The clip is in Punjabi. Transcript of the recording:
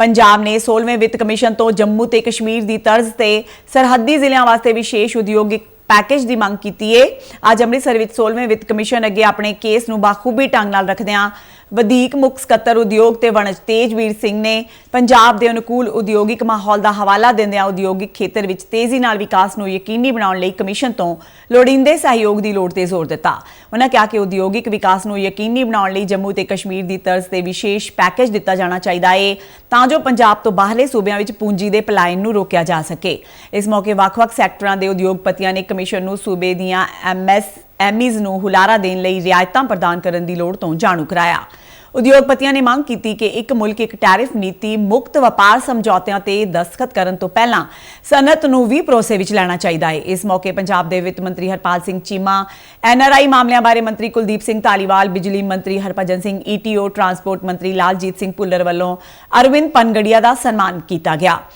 ਪੰਜਾਬ ਨੇ 16ਵੇਂ ਵਿੱਤ ਕਮਿਸ਼ਨ ਤੋਂ ਜੰਮੂ ਤੇ ਕਸ਼ਮੀਰ ਦੀ ਤਰਜ਼ ਤੇ ਸਰਹੱਦੀ ਜ਼ਿਲ੍ਹਿਆਂ ਵਾਸਤੇ ਵਿਸ਼ੇਸ਼ ਉਦਯੋਗਿਕ ਪੈਕੇਜ ਦੀ ਮੰਗ ਕੀਤੀ ਏ। ਅੱਜ ਅੰਮ੍ਰਿਤਸਰ ਵਿੱਚ 16ਵੇਂ ਵਿੱਤ ਕਮਿਸ਼ਨ ਅੱਗੇ ਆਪਣੇ ਕੇਸ ਨੂੰ ਬਾਖੂਬੀ ਢੰਗ ਨਾਲ ਰੱਖਦਿਆਂ ਵਧੀਕ ਮੁੱਖ ਸਕੱਤਰ ਉਦਯੋਗ ਤੇ ਵਣਜ ਤੇਜਵੀਰ ਸਿੰਘ ਨੇ ਪੰਜਾਬ ਦੇ ਅਨੁਕੂਲ ਉਦਯੋਗਿਕ ਮਾਹੌਲ ਦਾ ਹਵਾਲਾ ਦਿੰਦਿਆਂ ਉਦਯੋਗਿਕ ਖੇਤਰ ਵਿੱਚ ਤੇਜ਼ੀ ਨਾਲ ਵਿਕਾਸ ਨੂੰ ਯਕੀਨੀ ਬਣਾਉਣ ਲਈ ਕਮਿਸ਼ਨ ਤੋਂ ਲੋੜੀਂਦੇ ਸਹਿਯੋਗ ਦੀ ਲੋੜ ਤੇ ਜ਼ੋਰ ਦਿੱਤਾ। ਉਹਨਾਂ ਕਿਹਾ ਕਿ ਉਦਯੋਗਿਕ ਵਿਕਾਸ ਨੂੰ ਯਕੀਨੀ ਬਣਾਉਣ ਲਈ ਜੰਮੂ ਤੇ ਕਸ਼ਮੀਰ ਦੀ ਤਰਜ਼ ਤੇ ਵਿਸ਼ੇਸ਼ ਪੈਕੇਜ ਦਿੱਤਾ ਜਾਣਾ ਚਾਹੀਦਾ ਏ, ਤਾਂ ਜੋ ਪੰਜਾਬ ਤੋਂ ਬਾਹਰਲੇ ਸੂਬਿਆਂ ਵਿੱਚ ਪੂੰਜੀ ਦੇ ਪਲਾਇਨ ਨੂੰ ਰੋਕਿਆ ਜਾ ਸਕੇ। ਇਸ ਮੌਕੇ ਵੱਖ-ਵੱਖ ਸੈਕਟਰਾਂ ਦੇ ਉਦਯੋਗਪਤੀਆਂ ਨੇ ਕਮਿਸ਼ਨ ਨੂੰ ਸੂਬੇ ਦੀਆਂ ਐਮਐਸ ਐਮਈਜ਼ ਨੂੰ ਹੁਲਾਰਾ ਦੇਣ ਲਈ ਰਿਆਇਤਾਂ ਪ੍ਰਦਾਨ ਕਰਨ ਦੀ ਲੋੜ ਤੋਂ ਜਾਣੂ ਕਰਾਇਆ। ਉਦਯੋਗਪਤੀਆਂ ਨੇ ਮੰਗ ਕੀਤੀ ਕਿ ਇੱਕ ਮੁਲਕ ਇੱਕ ਟੈਰਿਫ ਨੀਤੀ ਮੁਕਤ ਵਪਾਰ ਸਮਝੌਤਿਆਂ ਤੇ ਦਸਖਤ ਕਰਨ ਤੋਂ ਪਹਿਲਾਂ ਸਨਅਤ ਨੂੰ ਵੀ ਭਰੋਸੇ ਵਿੱਚ ਲੈਣਾ ਚਾਹੀਦਾ ਹੈ। ਇਸ ਮੌਕੇ ਪੰਜਾਬ ਦੇ ਵਿੱਤ ਮੰਤਰੀ ਹਰਪਾਲ ਸਿੰਘ ਚੀਮਾ ਐਨਆਰਆਈ ਮਾਮਲਿਆਂ ਬਾਰੇ ਮੰਤਰੀ ਕੁਲਦੀਪ ਸਿੰਘ ਧਾਲੀਵਾਲ, ਬਿਜਲੀ ਮੰਤਰੀ ਹਰਭਜਨ ਸਿੰਘ ਈਟੀਓ ਟਰਾਂਸਪੋਰਟ ਮੰਤਰੀ ਲਾਲਜੀਤ ਸਿੰਘ ਭੁੱਲਰ ਵੱਲੋਂ ਅਰਵਿੰਦ ਪਨਗੜੀਆ ਦਾ ਸਨਮਾਨ ਕੀਤਾ ਗਿਆ।